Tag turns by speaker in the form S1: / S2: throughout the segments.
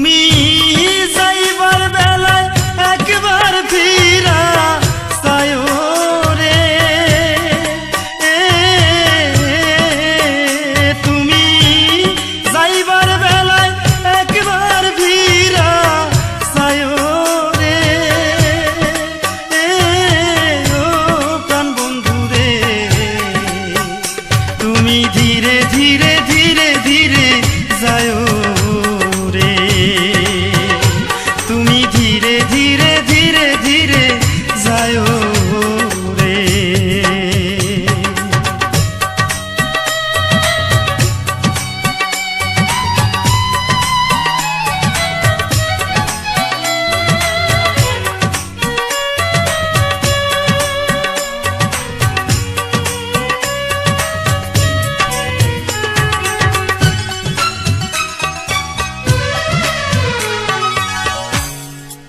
S1: তুমি যাইবার বেলায় একবার ফিরা রে। তুমি যাইবার বেলায় একবার ফিরা রে। ও প্রাণ বন্ধু রে, তুমি ধীরে ধীরে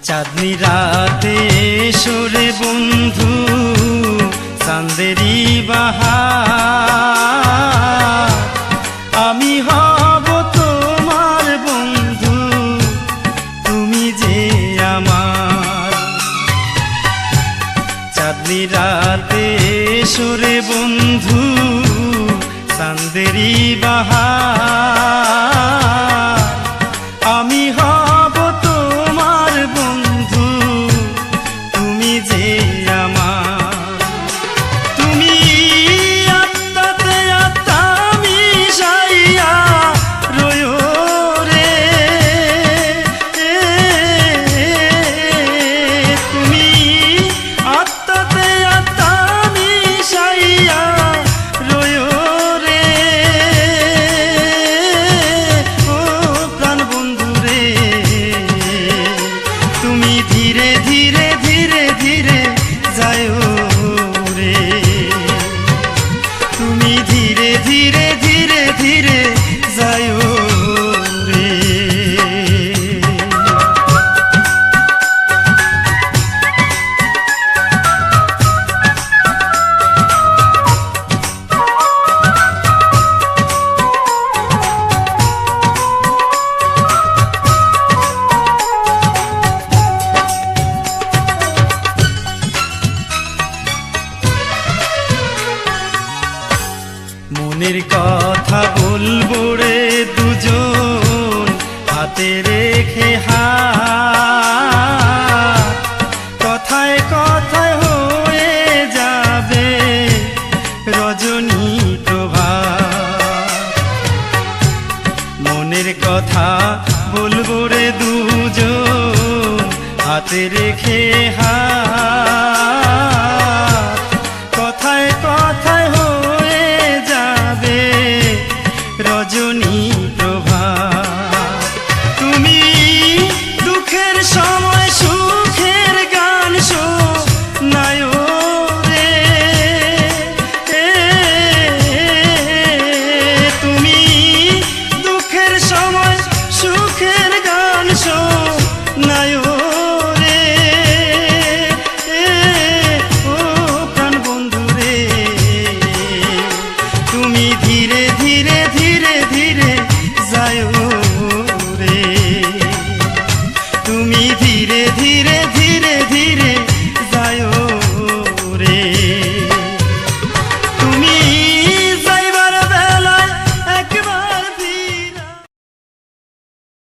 S1: চাঁদনি রাতে সরে বন্ধু চান্দেরি বাহার। আমি হব তোমার বন্ধু, তুমি যে আমার। চাঁদনি রাতে সরে বন্ধু চান্দেরি বাহার। তুমি ধীরে ধীরে ধীরে ধীরে মনের কথা বলব রে দুজন, হাতে রেখে হা কথায় কথায় হয়ে যাবে রজনী প্রভা। মনের কথা বলব রে দুজন, হাতে রেখে